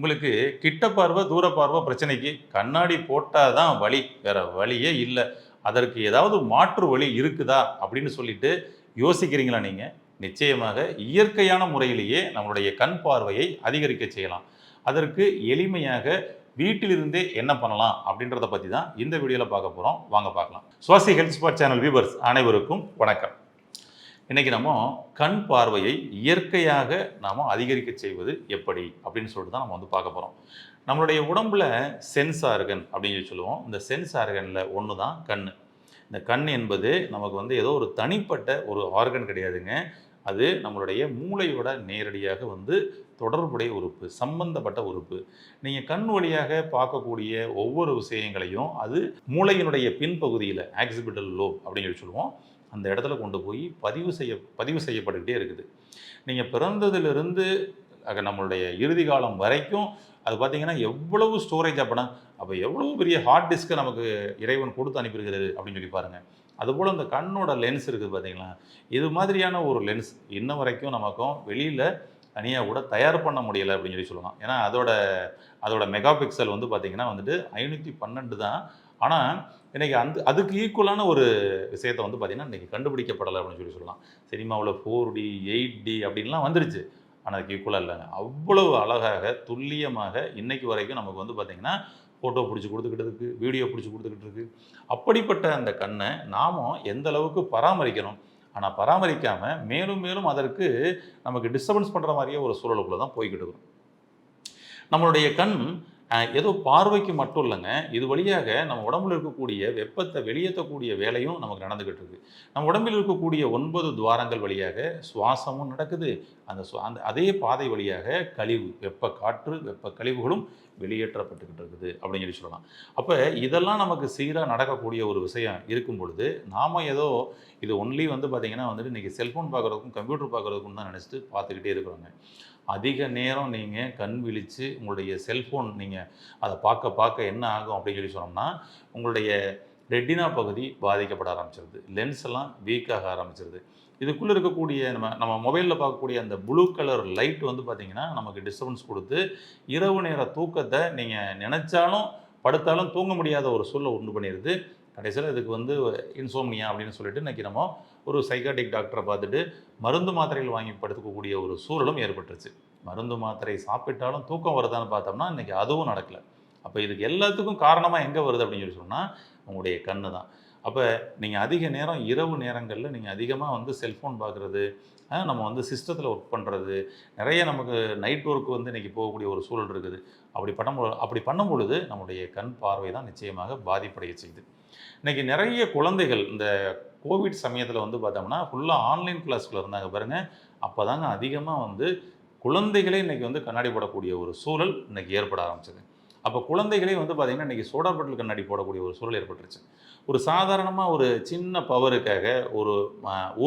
உங்களுக்கு கிட்ட பார்வை தூர பார்வை பிரச்சனைக்கு கண்ணாடி போட்டால் தான் வழி வேற வழியே இல்லை. அதற்கு ஏதாவது மாற்று வழி இருக்குதா அப்படின்னு சொல்லிட்டு யோசிக்கிறீங்களா நீங்கள் நிச்சயமாக இயற்கையான முறையிலேயே நம்மளுடைய கண் பார்வையை அதிகரிக்க செய்யலாம். அதற்கு எளிமையாக வீட்டிலிருந்தே என்ன பண்ணலாம் அப்படின்றத பற்றி தான் இந்த வீடியோவில் பார்க்க போகிறோம் வாங்க பார்க்கலாம். Swasi health spot channel viewers அனைவருக்கும் வணக்கம். இன்றைக்கி நம்ம கண் பார்வையை இயற்கையாக நாம் அதிகரிக்க செய்வது எப்படி? அப்படின்னு சொல்லிட்டு தான் நம்ம வந்து பார்க்க போகிறோம் நம்மளுடைய உடம்புல சென்ஸ் ஆர்கன் அப்படின்னு சொல்லி சொல்லுவோம். இந்த சென்ஸ் ஆர்கனில் ஒன்று தான் கண் இந்த கண் என்பது நமக்கு வந்து ஏதோ ஒரு தனிப்பட்ட ஒரு ஆர்கன் கிடையாதுங்க. அது நம்மளுடைய மூளையோட நேரடியாக வந்து தொடர்புடைய உறுப்பு சம்பந்தப்பட்ட உறுப்பு. நீங்கள் கண் வழியாக பார்க்கக்கூடிய ஒவ்வொரு விஷயங்களையும் அது மூளையினுடைய பின்பகுதியில் ஆக்சிபிட்டல் லோப் அப்படின்னு சொல்லி சொல்லுவோம். அந்த இடத்துல கொண்டு போய் பதிவு செய்ய பதிவு செய்யப்பட்டுக்கிட்டே இருக்குது. நீங்கள் பிறந்ததுலேருந்து அக நம்மளுடைய இறுதி காலம் வரைக்கும் அது பார்த்தீங்கன்னா எவ்வளவு ஸ்டோரேஜ் அப்படின்னா அப்போ எவ்வளவு பெரிய ஹார்ட் டிஸ்க்கை நமக்கு இறைவன் கொடுத்து அனுப்பியிருக்கிறது அப்படின்னு சொல்லி பாருங்கள் அதுபோல் இந்த கண்ணோட லென்ஸ் இருக்குது பார்த்தீங்களா இது மாதிரியான ஒரு லென்ஸ் இன்ன வரைக்கும் நமக்கும் வெளியில் தனியாக கூட தயார் பண்ண முடியலை அப்படின்னு சொல்லி சொல்லலாம். ஏன்னா அதோட அதோட மெகா பிக்சல் வந்து பார்த்திங்கன்னா வந்துட்டு ஐநூற்றி பன்னெண்டு தான். ஆனால் இன்றைக்கி அந்த அதுக்கு ஈக்குவலான ஒரு விஷயத்தை வந்து பார்த்திங்கன்னா இன்றைக்கி கண்டுபிடிக்கப்படலை அப்படின்னு சொல்லி சொல்லலாம். சினிமாவில் ஃபோர் டி எயிட் டி அப்படின்லாம் வந்துருச்சு. ஆனால் அதுக்கு ஈக்குவலாக இல்லைங்க அவ்வளவு அழகாக துல்லியமாக இன்றைக்கு வரைக்கும் நமக்கு வந்து பார்த்திங்கன்னா ஃபோட்டோ பிடிச்சி கொடுத்துக்கிட்டு இருக்குது வீடியோ பிடிச்சி கொடுத்துக்கிட்டு இருக்குது அப்படிப்பட்ட அந்த கண்ணை நாமும் எந்த அளவுக்கு பராமரிக்கணும்? ஆனால் பராமரிக்காமல் மேலும் மேலும் அதற்கு நமக்கு டிஸ்டர்பன்ஸ் பண்ணுற மாதிரியே ஒரு சூழலுக்குள்ளே தான் போய்கிட்டு இருக்கிறோம். நம்மளுடைய கண் ஏதோ பார்வைக்கு மட்டும் இல்லைங்க. இது வழியாக நம்ம உடம்புல இருக்கக்கூடிய வெப்பத்தை வெளியேற்றக்கூடிய வேலையும் நமக்கு நடந்துக்கிட்டு இருக்கு. நம்ம உடம்பில் இருக்கக்கூடிய ஒன்பது துவாரங்கள் வழியாக சுவாசமும் நடக்குது. அந்த சுவா- அந்த அதே பாதை வழியாக கழிவு வெப்ப காற்று வெப்ப கழிவுகளும் வெளியேற்றப்பட்டுக்கிட்டு இருக்குது அப்படின்னு சொல்லி சொல்லலாம். அப்போ இதெல்லாம் நமக்கு சீராக நடக்கக்கூடிய ஒரு விஷயம் இருக்கும் பொழுது நாம் ஏதோ இது ஒன்லி வந்து பார்த்திங்கன்னா வந்துட்டு இன்றைக்கி செல்ஃபோன் பார்க்குறதுக்கும் கம்ப்யூட்டர் பார்க்குறதுக்கும் தான் நினச்சிட்டு பார்த்துக்கிட்டே இருக்கிறோங்க. அதிக நேரம் நீங்கள் கண் விழித்து உங்களுடைய செல்ஃபோன் நீங்கள் அதை பார்க்க பார்க்க என்ன ஆகும் அப்படின்னு சொல்லி சொன்னோம்னா உங்களுடைய ரெட்டினா பகுதி பாதிக்கப்பட ஆரம்பிச்சிருது. லென்ஸ் எல்லாம் வீக்காக ஆரம்பிச்சிருது. இதுக்குள்ளே இருக்கக்கூடிய நம்ம நம்ம மொபைலில் பார்க்கக்கூடிய அந்த ப்ளூ கலர் லைட் வந்து பார்த்திங்கன்னா நமக்கு டிஸ்டர்பன்ஸ் கொடுத்து இரவு நேர தூக்கத்தை நீங்கள் நினச்சாலும் படுத்தாலும் தூங்க முடியாத ஒரு சூழலை உண்டு பண்ணிடுது கடைசியில் இதுக்கு வந்து இன்சோம்னியா அப்படின்னு சொல்லிட்டு இன்றைக்கி நம்ம ஒரு சைக்காட்டிக் டாக்டரை பார்த்துட்டு மருந்து மாத்திரைகள் வாங்கி படுத்துக்கக்கூடிய ஒரு சூழலும் ஏற்பட்டுருச்சு. மருந்து மாத்திரை சாப்பிட்டாலும் தூக்கம் வருதான்னு பார்த்தோம்னா இன்றைக்கி அதுவும் நடக்கலை. அப்போ இதுக்கு எல்லாத்துக்கும் காரணமாக எங்கே வருது அப்படின்னு சொல்லி சொன்னால் உங்களுடைய கண்ணு தான் அப்போ நீங்கள் அதிக நேரம் இரவு நேரங்களில் நீங்கள் அதிகமாக வந்து செல்ஃபோன் பார்க்குறது நம்ம வந்து சிஸ்டத்தில் ஒர்க் பண்ணுறது நிறைய நமக்கு நைட் ஒர்க் வந்து இன்றைக்கி போகக்கூடிய ஒரு சூழல் இருக்குது. அப்படி பண்ணும் அப்படி பண்ணும் பொழுது நம்முடைய கண் பார்வை தான் நிச்சயமாக பாதிப்படைய செய்யுது இன்றைக்கி நிறைய குழந்தைகள் இந்த கோவிட் சமயத்தில் வந்து பார்த்தோம்னா ஃபுல்லாக ஆன்லைன் கிளாஸ்க்குள்ள இருந்தாங்க பாருங்கள் அப்போ தாங்க அதிகமாக வந்து குழந்தைகளே இன்றைக்கி வந்து கண்ணாடி போடக்கூடிய ஒரு சூழல் இன்றைக்கி ஏற்பட ஆரம்பிச்சது. அப்போ குழந்தைகளே வந்து பார்த்திங்கன்னா இன்றைக்கி சோடா பாட்டில் கண்ணாடி போடக்கூடிய ஒரு சூழல் ஏற்பட்டுருச்சு. ஒரு சாதாரணமாக ஒரு சின்ன பவருக்காக ஒரு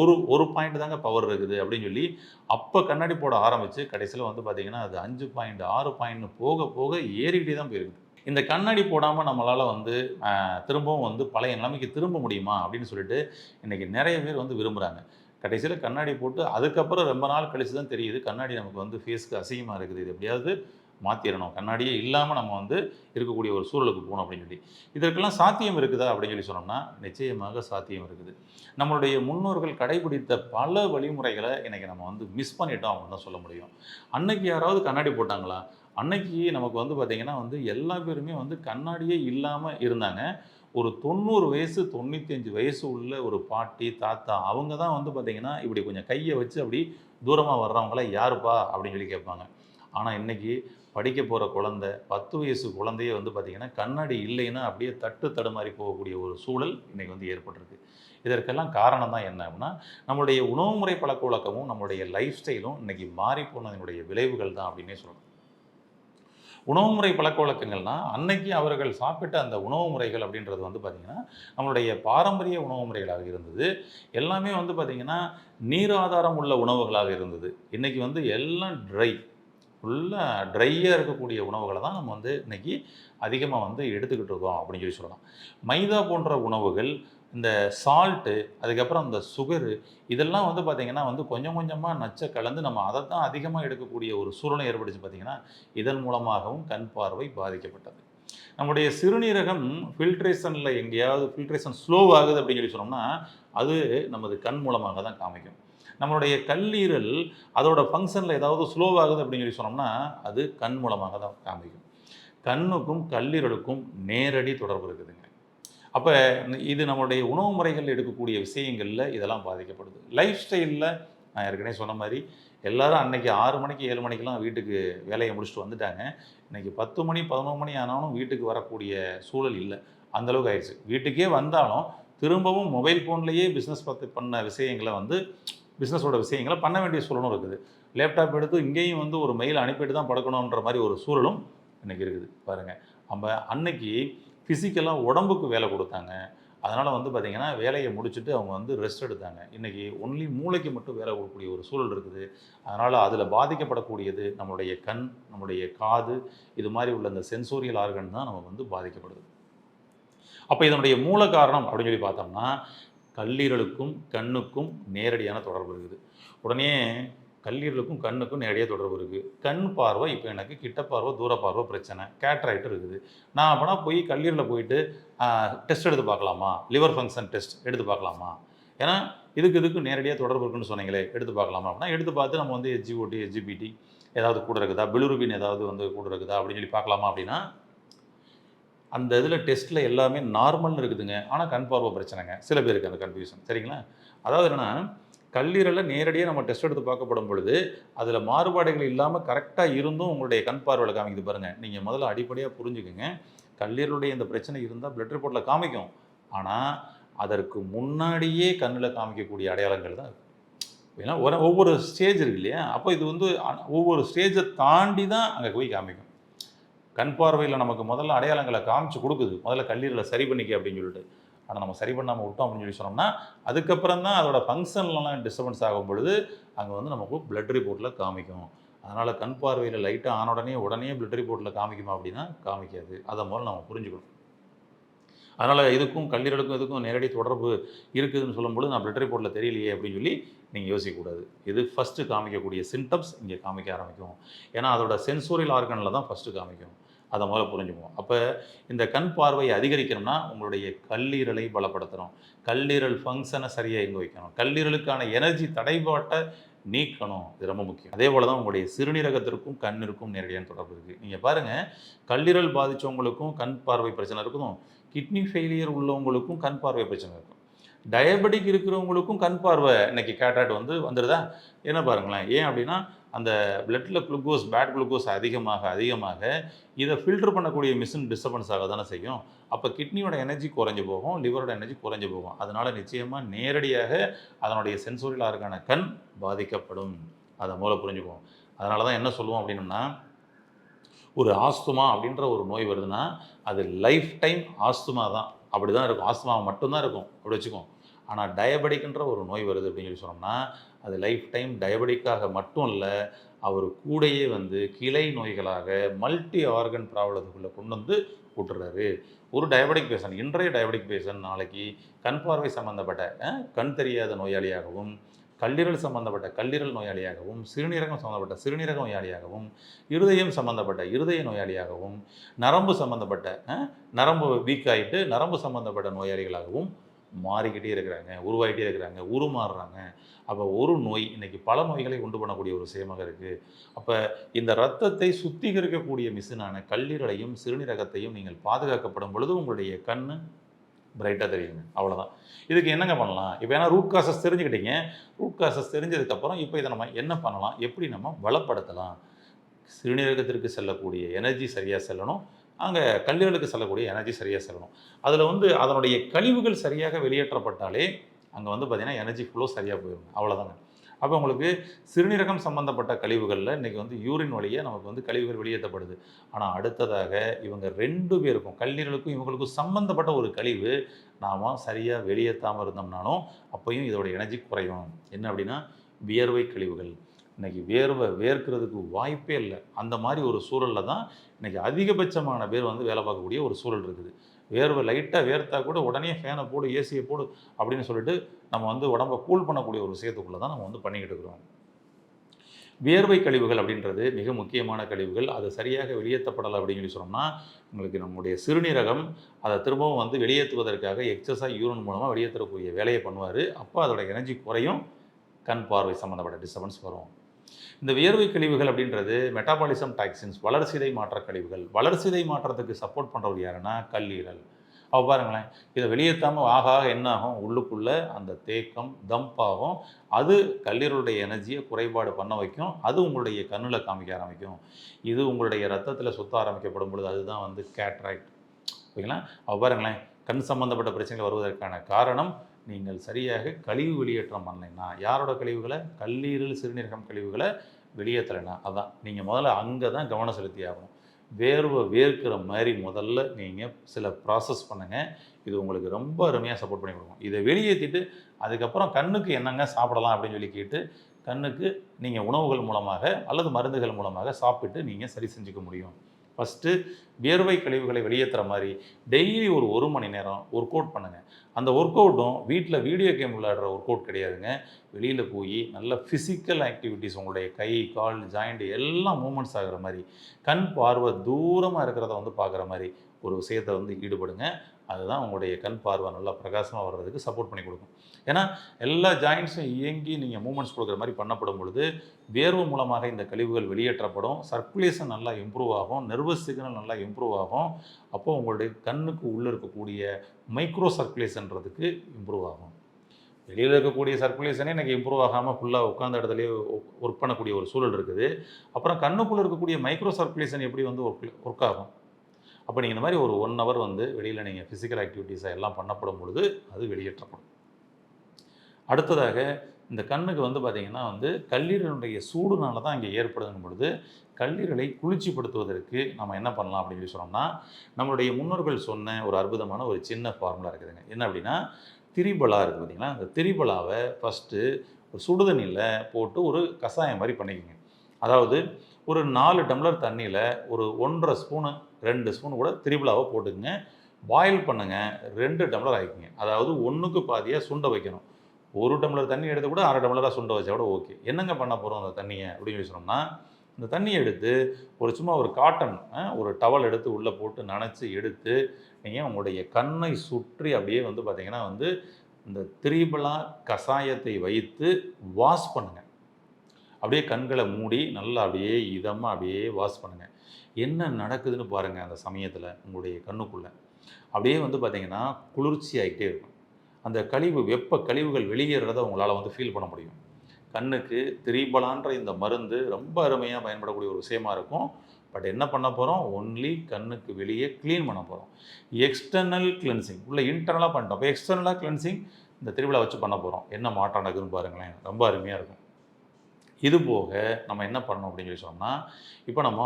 ஒரு ஒரு பாயிண்ட் தாங்க பவர் இருக்குது அப்படின்னு சொல்லி அப்போ கண்ணாடி போட ஆரம்பித்து கடைசியில் வந்து பார்த்திங்கன்னா அது அஞ்சு பாயிண்ட் ஆறு பாயிண்ட்னு போக போக ஏறிக்கிட்டே தான் போயிருக்குது இந்த கண்ணாடி போடாமல் நம்மளால் வந்து திரும்பவும் வந்து பழைய நிலைமைக்கு திரும்ப முடியுமா அப்படின்னு சொல்லிட்டு இன்றைக்கி நிறைய பேர் வந்து விரும்புகிறாங்க கடைசியில் கண்ணாடி போட்டு அதுக்கப்புறம் ரொம்ப நாள் கழிச்சு தான் தெரியுது கண்ணாடி நமக்கு வந்து ஃபேஸ்க்கு அசிங்கமாக இருக்குது. இது எப்படியாவது மாற்றிடணும் கண்ணாடியே இல்லாமல் நம்ம வந்து இருக்கக்கூடிய ஒரு சூழலுக்கு போகணும் அப்படின்னு சொல்லி. இதற்கெல்லாம் சாத்தியம் இருக்குதா அப்படின்னு சொல்லி சொன்னோம்னா நிச்சயமாக சாத்தியம் இருக்குது. நம்மளுடைய முன்னோர்கள் கடைபிடித்த பல வழிமுறைகளை இன்றைக்கி நம்ம வந்து மிஸ் பண்ணிட்டோம் அப்படின்னு தான் சொல்ல முடியும். அன்னைக்கு யாராவது கண்ணாடி போட்டாங்களா? அன்னைக்கு நமக்கு வந்து பார்த்திங்கன்னா வந்து எல்லா பேருமே வந்து கண்ணாடியே இல்லாமல் இருந்தாங்க. ஒரு தொண்ணூறு வயசு தொண்ணூத்தஞ்சு வயசு உள்ள ஒரு பாட்டி தாத்தா அவங்க தான் வந்து பார்த்திங்கன்னா இப்படி கொஞ்சம் கையை வச்சு அப்படி தூரமாக வர்றவங்கள யாருப்பா? அப்படின்னு சொல்லி கேட்பாங்க. ஆனால் இன்றைக்கி படிக்க போகிற குழந்தை பத்து வயசு குழந்தையே வந்து பார்த்திங்கன்னா கண்ணாடி இல்லைன்னா அப்படியே தட்டு தடுமாறி போகக்கூடிய ஒரு சூழல் இன்றைக்கி வந்து ஏற்பட்டிருக்கு. இதற்கெல்லாம் காரணம் தான் என்ன அப்படின்னா நம்மளுடைய உணவு முறை பழக்க வழக்கமும் நம்மளுடைய லைஃப் ஸ்டைலும் இன்றைக்கி மாறி போனதனுடைய விளைவுகள் தான் அப்படின்னே சொல்லணும் உணவு முறை பழக்க வழக்கங்கள்னால் அன்னைக்கு அவர்கள் சாப்பிட்ட அந்த உணவு முறைகள் அப்படின்றது வந்து பார்த்திங்கன்னா நம்மளுடைய பாரம்பரிய உணவு முறைகளாக இருந்தது. எல்லாமே வந்து பார்த்திங்கன்னா நீர் ஆதாரம் உள்ள உணவுகளாக இருந்தது. இன்றைக்கி வந்து எல்லாம் ட்ரை ஃபுல்லாக ட்ரையாக இருக்கக்கூடிய உணவுகளை தான் நம்ம வந்து இன்றைக்கி அதிகமாக வந்து எடுத்துக்கிட்டு இருக்கோம் அப்படின்னு சொல்லி சொல்லலாம். மைதா போன்ற உணவுகள் இந்த சால்ட்டு அதுக்கப்புறம் இந்த சுகரு இதெல்லாம் வந்து பார்த்திங்கன்னா வந்து கொஞ்சம் கொஞ்சமாக நச்சை கலந்து நம்ம அதை தான் அதிகமாக எடுக்கக்கூடிய ஒரு சூழ்நிலை ஏற்படுச்சு பார்த்திங்கன்னா இதன் மூலமாகவும் கண் பார்வை பாதிக்கப்பட்டது. நம்முடைய சிறுநீரகம் ஃபில்ட்ரேஷனில் எங்கேயாவது ஃபில்ட்ரேஷன் ஸ்லோ ஆகுது அப்படின்னு சொல்லி சொன்னோம்னா அது நமது கண் மூலமாக தான் காமிக்கும். நம்மளுடைய கல்லீரல் அதோட ஃபங்க்ஷனில் ஏதாவது ஸ்லோவாகுது அப்படின்னு சொல்லி சொன்னோம்னா அது கண் மூலமாக தான் காமிக்கும். கண்ணுக்கும் கல்லீரலுக்கும் நேரடி தொடர்பு இருக்குதுங்க. அப்போ இது நம்மளுடைய உணவு முறைகள் எடுக்கக்கூடிய விஷயங்களில் இதெல்லாம் பாதிக்கப்படுது. லைஃப் ஸ்டைலில் நான் ஏற்கனவே சொன்ன மாதிரி எல்லாரும் அன்னைக்கு ஆறு மணிக்கு ஏழு மணிக்கெல்லாம் வீட்டுக்கு வேலையை முடிச்சுட்டு வந்துட்டாங்க. இன்னைக்கு பத்து மணி பதினொரு மணி ஆனாலும் வீட்டுக்கு வரக்கூடிய சூழல் இல்லை. அந்தளவுக்கு ஆயிடுச்சு. வீட்டுக்கே வந்தாலும் திரும்பவும் மொபைல் ஃபோன்லேயே பிஸ்னஸ் பற்றி பண்ண விஷயங்களை வந்து பிஸ்னஸோட விஷயங்களை பண்ண வேண்டிய சூழலும் இருக்குது. லேப்டாப் எடுத்து இங்கேயும் வந்து ஒரு மெயில் அனுப்பிட்டு தான் படுக்கணுன்ற மாதிரி ஒரு சூழலும் இன்றைக்கி இருக்குது. பாருங்கள் நம்ம அன்னைக்கு ஃபிசிக்கலாக உடம்புக்கு வேலை கொடுத்தாங்க. அதனால் வந்து பார்த்திங்கன்னா வேலையை முடிச்சுட்டு அவங்க வந்து ரெஸ்ட் எடுத்தாங்க. இன்றைக்கி ஒன்லி மூளைக்கு மட்டும் வேலை கொடுக்கக்கூடிய ஒரு சூழல் இருக்குது. அதனால் அதில் பாதிக்கப்படக்கூடியது நம்மளுடைய கண் நம்மளுடைய காது இது மாதிரி உள்ள அந்த சென்சோரியல் ஆர்கன் தான் நம்ம வந்து பாதிக்கப்படுது. அப்போ இதனுடைய மூல காரணம் அப்படின்னு சொல்லி பார்த்தோம்னா கல்லீரலுக்கும் கண்ணுக்கும் நேரடியான தொடர்பு இருக்குது. உடனே கல்லீரலுக்கும் கண்ணுக்கும் நேரடியாக தொடர்பு இருக்குது கண் பார்வை இப்போ எனக்கு கிட்ட பார்வை தூர பார்வை பிரச்சனை கேட்ராய்ட் இருக்குது. நான் அப்போனா போய் கல்லீரலில் போயிட்டு டெஸ்ட் எடுத்து பார்க்கலாமா? லிவர் ஃபங்க்ஷன் டெஸ்ட் எடுத்து பார்க்கலாமா? ஏன்னா இதுக்கு இதுக்கு நேரடியாக தொடர்பு இருக்குன்னு சொன்னீங்களே எடுத்து பார்க்கலாமா? அப்படின்னா எடுத்து பார்த்து நம்ம வந்து எஸ்ஜிஓடி எஸ்ஜிபிடி ஏதாவது கூட இருக்குதா? பிலுருபின் ஏதாவது வந்து கூட இருக்குதா? அப்படின்னு சொல்லி பார்க்கலாமா அப்படின்னா அந்த இதில் டெஸ்ட்டில் எல்லாமே நார்மல்னு இருக்குதுங்க. ஆனால் கண் பார்வை பிரச்சனைங்க. சில பேருக்கு அந்த கன்ஃபியூஷன். சரிங்களா? அதாவது என்னென்னா கல்லீரலில் நேரடியாக நம்ம டெஸ்ட் எடுத்து பார்க்கப்படும் பொழுது அதில் மாறுபாடுகள் இல்லாமல் கரெக்டாக இருந்தும் உங்களுடைய கண் பார்வையில் காமிக்குது பாருங்கள் நீங்கள் முதல்ல அடிப்படையாக புரிஞ்சுக்கோங்க. கல்லீரலுடைய இந்த பிரச்சனை இருந்தால் பிளட் ரிப்போர்ட்டில் காமிக்கும். ஆனால் அதற்கு முன்னாடியே கண்ணில் காமிக்கக்கூடிய அடையாளங்கள் தான் ஏன்னா ஒவ்வொரு ஸ்டேஜ் இருக்கு இல்லையா? அப்போ இது வந்து ஒவ்வொரு ஸ்டேஜை தாண்டி தான் அங்கே போய் காமிக்கும். கண் பார்வையில் நமக்கு முதல்ல அடையாளங்களை காமிச்சு கொடுக்குது. முதல்ல கல்லீரலை சரி பண்ணிக்க அப்படின்னு சொல்லிட்டு. அதை நம்ம சரி பண்ணாமல் விட்டோம் அப்படின்னு சொல்லி சொன்னோம்னா அதுக்கப்புறம் தான் அதோட ஃபங்க்ஷன்லாம் டிஸ்டர்பன்ஸ் ஆகும் பொழுது அங்கே வந்து நமக்கு பிளட் ரிப்போர்ட்டில் காமிக்கும். அதனால் கண் பார்வையில் லைட்டாக ஆன உடனே உடனே பிளட் ரிப்போர்ட்டில் காமிக்குமா அப்படின்னா காமிக்காது. அதை முதல்ல நம்ம புரிஞ்சுக்கணும். அதனால் இதுக்கும் கல்லீரலுக்கும் இதுக்கும் நேரடி தொடர்பு இருக்குதுன்னு சொல்லும்போது நான் பிளட் ரிப்போர்ட்டில் தெரியலையே அப்படின்னு சொல்லி நீங்கள் யோசிக்கக்கூடாது. இது ஃபஸ்ட்டு காமிக்கக்கூடிய சிம்டம்ஸ் இங்கே காமிக்க ஆரம்பிக்கும். ஏன்னா அதோட சென்சோரியல் ஆர்கனில் தான் ஃபஸ்ட்டு காமிக்கும். அதை முதல்ல புரிஞ்சுக்குவோம். அப்போ இந்த கண் பார்வையை அதிகரிக்கணும்னா உங்களுடைய கல்லீரலை பலப்படுத்தணும். கல்லீரல் ஃபங்க்ஷனை சரியாக எங்கே வைக்கணும்? கல்லீரலுக்கான எனர்ஜி தடைபாட்டை நீக்கணும். இது ரொம்ப முக்கியம். அதே போல் தான் உங்களுடைய சிறுநீரகத்திற்கும் கண்ணிற்கும் நேரடியான தொடர்பு இருக்குது நீங்கள் பாருங்கள் கல்லீரல் பாதித்தவங்களுக்கும் கண் பார்வை பிரச்சனை இருக்கணும் கிட்னி ஃபெயிலியர் உள்ளவங்களுக்கும் கண் பார்வை பிரச்சனை இருக்கும். டயபெட்டிக் இருக்கிறவங்களுக்கும் கண் பார்வை இன்னைக்கு கேட்டாட் வந்து வந்துடுதா என்ன பாருங்களேன் ஏன் அப்படின்னா அந்த பிளட்டில் குளுக்கோஸ் பேட் குளுக்கோஸ் அதிகமாக அதிகமாக இதை ஃபில்டர் பண்ணக்கூடிய மிஷின் டிஸ்டர்பன்ஸ் ஆக தானே செய்யும். அப்போ கிட்னியோட எனர்ஜி குறைஞ்சு போகும் லிவரோட எனர்ஜி குறைஞ்சு போகும். அதனால நிச்சயமாக நேரடியாக அதனுடைய சென்சோரியல் ஆர்கான கண் பாதிக்கப்படும். அதை மூலம் புரிஞ்சுக்குவோம். அதனால தான் என்ன சொல்லுவோம் அப்படின்னா ஒரு ஆஸ்துமா அப்படின்ற ஒரு நோய் வருதுன்னா அது லைஃப் டைம் ஆஸ்துமா தான். அப்படி தான் இருக்கும். ஆஸ்துமா மட்டும்தான் இருக்கும். அப்படி வச்சுக்கோம் ஆனால் டயபெட்டிக்ன்ற ஒரு நோய் வருது அப்படின்னு சொல்லி சொன்னோம்னா அது லைஃப் டைம் டயபெட்டிக்காக மட்டும் இல்லை அவர் கூடயே வந்து கிளை நோய்களாக மல்டி ஆர்கன் ப்ராப்ளத்துக்குள்ளே கொண்டு வந்து கூட்டுறாரு. ஒரு டயபெட்டிக் பேஷண்ட் இன்றைய டயபெட்டிக் பேஷண்ட் நாளைக்கு கண் பார்வை சம்மந்தப்பட்ட கண் தெரியாத நோயாளியாகவும் கல்லீரல் சம்பந்தப்பட்ட கல்லீரல் நோயாளியாகவும் சிறுநீரகம் சம்பந்தப்பட்ட சிறுநீரக நோயாளியாகவும் இருதயம் சம்பந்தப்பட்ட இருதய நோயாளியாகவும் நரம்பு சம்பந்தப்பட்ட நரம்பு வீக் ஆகிட்டு நரம்பு சம்பந்தப்பட்ட நோயாளிகளாகவும் மாறிக்கிட்டே இருக்கிறாங்க உருவாகிட்டே இருக்கிறாங்க உருமாறுறாங்க. அப்போ ஒரு நோய் இன்னைக்கு பல நோய்களை உண்டு பண்ணக்கூடிய ஒரு விஷயமாக இருக்குது அப்போ இந்த ரத்தத்தை சுத்திகரிக்கக்கூடிய மிஷினான கல்லீரலையும் சிறுநீரகத்தையும் நீங்கள் பாதுகாக்கப்படும் பொழுது உங்களுடைய கண் பிரைட்டாக தெரியுங்க. அவ்வளோதான் இதுக்கு என்னங்க பண்ணலாம்? இப்போ ஏன்னா ரூட் காசஸ் தெரிஞ்சுக்கிட்டீங்க. ரூட் காசஸ் தெரிஞ்சதுக்கப்புறம் இப்போ இதை நம்ம என்ன பண்ணலாம்? எப்படி நம்ம பலப்படுத்தலாம் சிறுநீரகத்திற்கு செல்லக்கூடிய எனர்ஜி சரியாக செல்லணும். அங்கே கல்லீரலுக்கு செல்லக்கூடிய எனர்ஜி சரியாக செல்லணும். அதில் வந்து அதனுடைய கழிவுகள் சரியாக வெளியேற்றப்பட்டாலே அங்கே வந்து பார்த்திங்கன்னா எனர்ஜி ஃப்ளோ சரியாக போயிடும் அவ்வளோதாங்க அப்போ உங்களுக்கு சிறுநீரகம் சம்மந்தப்பட்ட கழிவுகளில் இன்றைக்கி வந்து யூரின் வழியாக நமக்கு வந்து கழிவுகள் வெளியேற்றப்படுது. ஆனால் அடுத்ததாக இவங்க ரெண்டு பேருக்கும் கல்லீரலுக்கும் இவங்களுக்கும் சம்மந்தப்பட்ட ஒரு கழிவு நாம் சரியாக வெளியேற்றாமல் இருந்தோம்னாலும் அப்பையும் இதோட எனர்ஜி குறையும். என்ன அப்படின்னா வியர்வை கழிவுகள். இன்றைக்கி வேர்வை வேர்க்கிறதுக்கு வாய்ப்பே இல்லை. அந்த மாதிரி ஒரு சூழலில் தான் இன்றைக்கி அதிகபட்சமான பேர் வந்து வேலை பார்க்கக்கூடிய ஒரு சூழல் இருக்குது. வேர்வை லைட்டாக வேர்த்தா கூட உடனே ஃபேனை போடு ஏசியை போடு அப்படின்னு சொல்லிட்டு நம்ம வந்து உடம்பை கூல் பண்ணக்கூடிய ஒரு விஷயத்துக்குள்ளே தான் நம்ம வந்து பண்ணிக்கிட்டு இருக்கிறோம். வியர்வை கழிவுகள் அப்படின்றது மிக முக்கியமான கழிவுகள். அது சரியாக வெளியேற்றப்படலை அப்படின்னு சொல்லி சொன்னோம்னா உங்களுக்கு நம்முடைய சிறுநீரகம் அதை திரும்பவும் வந்து வெளியேற்றுவதற்காக எக்ஸஸாக யூரின் மூலமாக வெளியேற்றக்கூடிய வேலையை பண்ணுவார். அப்போ அதோட எனர்ஜி குறையும். கண் பார்வை சம்மந்தப்பட்ட டிஸ்டர்பன்ஸ் வரும். இந்த வியர்வை கழிவுகள் அப்படின்றது மெட்டாபாலிசம் டாக்ஸின்ஸ் வளர்சிதை மாற்ற கழிவுகள். வளர்சிதை மாற்றத்துக்கு சப்போர்ட் பண்ணுறது யாருன்னா கல்லீரல். அவள் பாருங்களேன் இதை வெளியேற்றாமல் ஆக ஆக என்ன ஆகும்? உள்ளுக்குள்ளே அந்த தேக்கம் தம்ப் ஆகும். அது கல்லீரலுடைய எனர்ஜியை குறைபாடு பண்ண வைக்கும். அது உங்களுடைய கண்ணில் காமிக்க ஆரம்பிக்கும். இது உங்களுடைய ரத்தத்தில் சுத்த ஆரம்பிக்கப்படும் பொழுது அதுதான் வந்து கேட்ராக்ட் ஓகேங்களா? அவள் பாருங்களேன் கண் சம்மந்தப்பட்ட பிரச்சனைகள் வருவதற்கான காரணம் நீங்கள் சரியாக கழிவு வெளியேற்றம் பண்ணலைன்னா யாரோட கழிவுகளை? கல்லீரல் சிறுநீரகம் கழிவுகளை வெளியேற்றலைன்னா அதான். நீங்கள் முதல்ல அங்கே தான் கவனம் செலுத்தி ஆகணும். வேர்வை வேர்க்கிற மாதிரி முதல்ல நீங்கள் சில ப்ராசஸ் பண்ணுங்கள் இது உங்களுக்கு ரொம்ப அருமையாக சப்போர்ட் பண்ணி கொடுக்கும். இதை வெளியேற்றிட்டு அதுக்கப்புறம் கண்ணுக்கு என்னங்க சாப்பிடலாம் அப்படின்னு சொல்லி கேட்டு கண்ணுக்கு நீங்கள் உணவுகள் மூலமாக அல்லது மருந்துகள் மூலமாக சாப்பிட்டு நீங்கள் சரி செஞ்சுக்க முடியும். ஃபஸ்ட்டு வியர்வை கழிவுகளை வெளியேற்றுற மாதிரி டெய்லி ஒரு ஒரு மணி நேரம் ஒர்க் அவுட் பண்ணுங்கள் அந்த ஒர்க் அவுட்டும் வீட்டில் வீடியோ கேம் விளையாடுற ஒர்க் அவுட் கிடையாதுங்க. வெளியில் போய் நல்ல ஃபிசிக்கல் ஆக்டிவிட்டீஸ் உங்களுடைய கை கால் ஜாயிண்ட் எல்லாம் மூமெண்ட்ஸ் ஆகுற மாதிரி கண் பார்வை தூரமாக இருக்கிறத வந்து பார்க்குற மாதிரி ஒரு விஷயத்தை வந்து ஈடுபடுங்க. அதுதான் உங்களுடைய கண் பார்வை நல்லா பிரகாசமாக வர்றதுக்கு சப்போர்ட் பண்ணி கொடுக்கும். ஏன்னா எல்லா ஜாயின்ஸும் இயங்கி நீங்கள் மூமெண்ட்ஸ் கொடுக்குற மாதிரி பண்ணப்படும் பொழுது வேர்வு மூலமாக இந்த கழிவுகள் வெளியேற்றப்படும் சர்க்குலேஷன் நல்லா இம்ப்ரூவ் ஆகும் நர்வஸ் சிக்னல் நல்லா இம்ப்ரூவ் ஆகும் அப்போது உங்களுடைய கண்ணுக்கு உள்ளே இருக்கக்கூடிய மைக்ரோ சர்க்குலேஷன்றதுக்கு இம்ப்ரூவ் ஆகும். வெளியில் இருக்கக்கூடிய சர்க்குலேஷனே எனக்கு இம்ப்ரூவ் ஆகாமல் ஃபுல்லாக உட்காந்த இடத்துலயே ஒர்க் பண்ணக்கூடிய ஒரு சூழல் இருக்குது. அப்புறம் கண்ணுக்குள்ளே இருக்கக்கூடிய மைக்ரோ சர்க்குலேஷன் எப்படி வந்து ஒர்க் ஒர்க் ஆகும்? அப்போ நீங்கள் இந்த மாதிரி ஒரு ஒன் ஹவர் வந்து வெளியில் நீங்கள் ஃபிசிக்கல் ஆக்டிவிட்டீஸை எல்லாம் பண்ணப்படும் பொழுது அது வெளியேற்றப்படும். அடுத்ததாக இந்த கண்ணுக்கு வந்து பார்த்திங்கன்னா வந்து கல்லீரலுடைய சூடுனால தான் இங்கே ஏற்படுதும் பொழுது கல்லீரலை குளிர்ச்சிப்படுத்துவதற்கு நம்ம என்ன பண்ணலாம் அப்படின்னு சொல்லி சொன்னோம்னா நம்மளுடைய முன்னோர்கள் சொன்ன ஒரு அற்புதமான ஒரு சின்ன ஃபார்முலா இருக்குதுங்க. என்ன அப்படின்னா திரிபலா இருக்குது பார்த்திங்கன்னா அந்த திரிபலாவை ஃபஸ்ட்டு ஒரு சுடுதண்ணியில் போட்டு ஒரு கஷாயம் மாதிரி பண்ணிக்கோங்க. அதாவது ஒரு நாலு டம்ளர் தண்ணியில் ஒரு ஒன்றரை ஸ்பூனு ரெண்டு ஸ்பூன் கூட திரிபலாவை போட்டுக்கங்க. பாயில் பண்ணுங்கள் ரெண்டு டம்ளர் ஆகிக்குங்க அதாவது ஒன்றுக்கு பாதியாக சுண்ட வைக்கணும். ஒரு டம்ளர் தண்ணி எடுத்து கூட அரை டம்ளராக சுண்ட வச்சா கூட ஓகே. என்னங்க பண்ண போகிறோம் அந்த தண்ணியை அப்படின்னு சொல்லி சொன்னோம்னா இந்த தண்ணியை எடுத்து ஒரு சும்மா ஒரு காட்டன் ஒரு டவல் எடுத்து உள்ளே போட்டு நனைச்சி எடுத்து நீங்கள் உங்களுடைய கண்ணை சுற்றி அப்படியே வந்து பார்த்தீங்கன்னா வந்து இந்த திரிபலா கஷாயத்தை வைத்து வாஷ் பண்ணுங்கள் அப்படியே கண்களை மூடி நல்லா அப்படியே இதமாக அப்படியே வாஷ் பண்ணுங்கள் என்ன நடக்குதுன்னு பாருங்கள் அந்த சமயத்தில் உங்களுடைய கண்ணுக்குள்ளே. அப்படியே வந்து பார்த்தீங்கன்னா குளிர்ச்சி ஆகிட்டே இருக்கும். அந்த கழிவு வெப்ப கழிவுகள் வெளியேறத உங்களால் வந்து ஃபீல் பண்ண முடியும். கண்ணுக்கு திரிபலான்ற இந்த மருந்து ரொம்ப அருமையாக பயன்படக்கூடிய ஒரு விஷயமா இருக்கும். பட் என்ன பண்ண போகிறோம் ஒன்லி கண்ணுக்கு வெளியே க்ளீன் பண்ண போகிறோம் எக்ஸ்டர்னல் கிளென்சிங் உள்ளே இன்டர்னலாக பண்ணிட்டோம். அப்போ எக்ஸ்டர்னலாக கிளென்சிங் இந்த திருவிழா வச்சு பண்ண போகிறோம் என்ன மாற்றம் நடக்குதுன்னு பாருங்களேன். ரொம்ப அருமையாக இருக்கும். இது போக நம்ம என்ன பண்ணணும் அப்படின்னு சொல்லி சொன்னோம்னா இப்போ நம்ம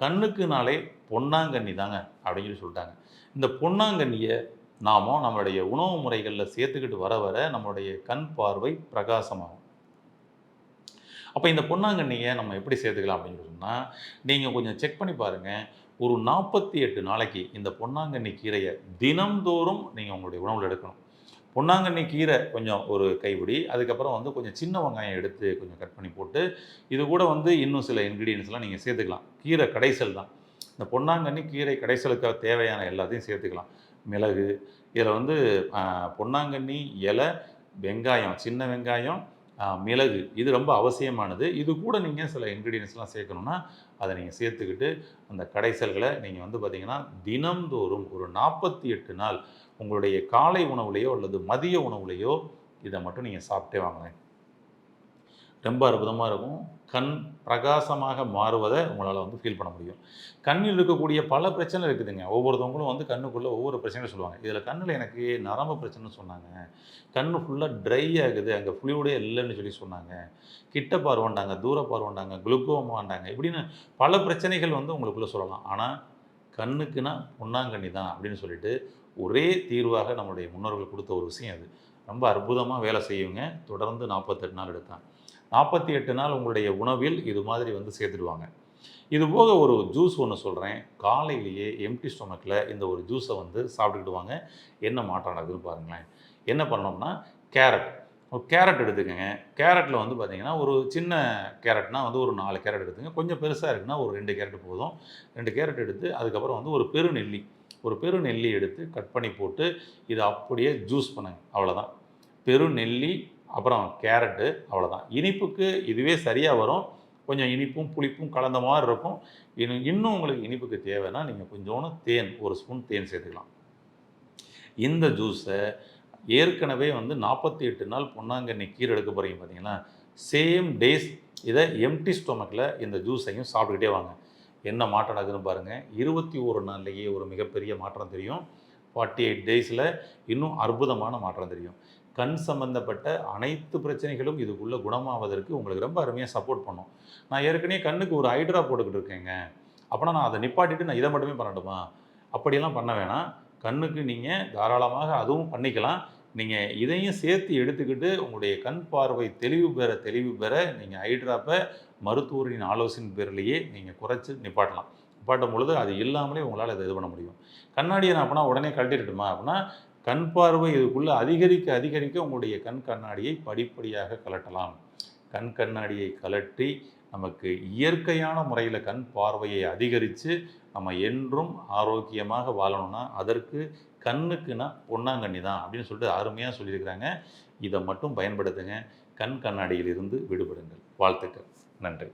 கண்ணுக்கு கண்ணுக்குனாலே பொன்னாங்கண்ணி தாங்க அப்படின்னு சொல்லி சொல்லிட்டாங்க. இந்த பொன்னாங்கண்ணியை நாம் நம்மளுடைய உணவு முறைகளில் சேர்த்துக்கிட்டு வர வர நம்மளுடைய கண் பார்வை பிரகாசமாகும். அப்போ இந்த பொன்னாங்கண்ணியை நம்ம எப்படி சேர்த்துக்கலாம் அப்படின்னு சொன்னால் நீங்கள் கொஞ்சம் செக் பண்ணி பாருங்கள் ஒரு நாற்பத்தி எட்டு நாளைக்கு இந்த பொன்னாங்கண்ணி கீரையை தினம்தோறும் நீங்கள் உங்களுடைய உணவில் எடுக்கணும். பொன்னாங்கண்ணி கீரை கொஞ்சம் ஒரு கைப்பிடி அதுக்கப்புறம் வந்து கொஞ்சம் சின்ன வெங்காயம் எடுத்து கொஞ்சம் கட் பண்ணி போட்டு இது கூட வந்து இன்னும் சில இன்க்ரீடியன்ஸ்லாம் நீங்கள் சேர்த்துக்கலாம். கீரை கடைசல் தான். இந்த பொன்னாங்கண்ணி கீரை கடைசலுக்கு தேவையான எல்லாத்தையும் சேர்த்துக்கலாம். மிளகு இதில் வந்து பொன்னாங்கண்ணி இலை வெங்காயம் சின்ன வெங்காயம் மிளகு. இது ரொம்ப அவசியமானது. இது கூட நீங்கள் சில இன்க்ரீடியன்ஸ்லாம் சேர்க்கணுன்னா அதை நீங்கள் சேர்த்துக்கிட்டு அந்த கடைசல்களை நீங்கள் வந்து பார்த்தீங்கன்னா தினம்தோறும் ஒரு நாற்பத்தி எட்டு நாள் உங்களுடைய காலை உணவுலையோ அல்லது மதிய உணவுலையோ இதை மட்டும் நீங்கள் சாப்பிட்டே வாங்க. ரொம்ப அற்புதமாக இருக்கும். கண் பிரகாசமாக மாறுவதை உங்களால் வந்து ஃபீல் பண்ண முடியும். கண்ணில் இருக்கக்கூடிய பல பிரச்சனை இருக்குதுங்க. ஒவ்வொருத்தவங்களும் வந்து கண்ணுக்குள்ளே ஒவ்வொரு பிரச்சனையும் சொல்லுவாங்க. இதில் கண்ணில் எனக்கு நரம்பு பிரச்சனைன்னு சொன்னாங்க. கண்ணு ஃபுல்லாக ட்ரை ஆகுது அங்கே ஃப்ளூடே இல்லைன்னு சொல்லி சொன்னாங்க. கிட்ட பார்வண்டாங்க தூர பார்வண்டாங்க குளுக்கோமாண்டாங்க இப்படின்னு பல பிரச்சனைகள் வந்து உங்களுக்குள்ளே சொல்லலாம். ஆனால் கண்ணுக்குன்னா பொன்னாங்கண்ணி தான் அப்படின்னு சொல்லிட்டு ஒரே தீர்வாக நம்மளுடைய முன்னோர்கள் கொடுத்த ஒரு விஷயம் அது. ரொம்ப அற்புதமாக வேலை செய்யுங்க. தொடர்ந்து நாற்பத்தெட்டு நாள் எடுத்தான் நாற்பத்தி எட்டு நாள் உங்களுடைய உணவில் இது மாதிரி வந்து சேர்த்துடுவாங்க. இது போக ஒரு ஜூஸ் ஒன்று சொல்கிறேன் காலையிலேயே எம்டி ஸ்டொமக்கில் இந்த ஒரு ஜூஸை வந்து சாப்பிட்டுக்கிடுவாங்க. என்ன மாற்றம் நடக்குதுன்னு பாருங்களேன். என்ன பண்ணோம்னா கேரட் ஒரு கேரட் எடுத்துக்கோங்க. கேரட்டில் வந்து பார்த்திங்கன்னா ஒரு சின்ன கேரட்னா வந்து ஒரு நாலு கேரட் எடுத்துங்க கொஞ்சம் பெருசாக இருக்குன்னா ஒரு ரெண்டு கேரட் போதும். ரெண்டு கேரட் எடுத்து அதுக்கப்புறம் வந்து ஒரு பெரு நெல்லி ஒரு பெரு நெல்லி எடுத்து கட் பண்ணி போட்டு இதை அப்படியே ஜூஸ் பண்ணுங்க. அவ்வளோதான் பெருநெல்லி அப்புறம் கேரட்டு அவ்வளோதான் இனிப்புக்கு இதுவே சரியாக வரும். கொஞ்சம் இனிப்பும் புளிப்பும் கலந்த மாதிரி இருக்கும். இன்னும் இன்னும் உங்களுக்கு இனிப்புக்கு தேவைன்னா நீங்கள் கொஞ்சோண்டு தேன் ஒரு ஸ்பூன் தேன் சேர்த்துக்கலாம். இந்த ஜூஸை ஏற்கனவே வந்து நாற்பத்தி எட்டு நாள் பொன்னாங்கண்ணி கீரை எடுக்க போகிறீங்க பார்த்தீங்கன்னா சேம் டேஸ் இதை எம்டி ஸ்டொமக்கில் இந்த ஜூஸையும் சாப்பிட்டுக்கிட்டே வாங்க. என்ன மாற்றம் நடக்குதுன்னு பாருங்கள் இருபத்தி ஒரு நாள்லேயே ஒரு மிகப்பெரிய மாற்றம் தெரியும். ஃபார்ட்டி எயிட் டேஸில் இன்னும் அற்புதமான மாற்றம் தெரியும். கண் சம்பந்தப்பட்ட அனைத்து பிரச்சனைகளும் இதுக்குள்ளே குணமாவதற்கு உங்களுக்கு ரொம்ப அருமையாக சப்போர்ட் பண்ணும். நான் ஏற்கனவே கண்ணுக்கு ஒரு ஹைட்ரா போட்டுக்கிட்டு இருக்கேங்க. அப்போனா நான் அதை நிப்பாட்டிட்டு நான் இதை மட்டுமே பண்ணட்டுமா? அப்படியெல்லாம் பண்ண வேணாம். கண்ணுக்கு நீங்கள் தாராளமாக அதுவும் பண்ணிக்கலாம். நீங்கள் இதையும் சேர்த்து எடுத்துக்கிட்டு உங்களுடைய கண் பார்வை தெளிவு பெற தெளிவு பெற நீங்கள் ஹைட்ராப்பை மருத்துவரின் ஆலோசனை பேரிலேயே நீங்கள் குறைச்சி நிப்பாட்டலாம். நிப்பாட்டும் பொழுது அது இல்லாமலே உங்களால் அதை இது பண்ண முடியும். கண்ணாடியை நான் அப்படின்னா உடனே கழட்டிட்டுமா அப்படின்னா கண் பார்வை இதுக்குள்ளே அதிகரிக்க அதிகரிக்க உங்களுடைய கண் கண்ணாடியை படிப்படியாக கலட்டலாம். கண் கண்ணாடியை கலட்டி நமக்கு இயற்கையான முறையில் கண் பார்வையை அதிகரித்து நம்ம என்றும் ஆரோக்கியமாக வாழணும்னா அதற்கு கண்ணுக்குன்னா பொன்னாங்கண்ணி தான் அப்படின்னு சொல்லிட்டு அருமையாக சொல்லியிருக்கிறாங்க. இதை மட்டும் பயன்படுத்துங்க. கண் கண்ணாடியிலிருந்து விடுபடுங்கள். வாழ்த்துக்கள். நன்றி.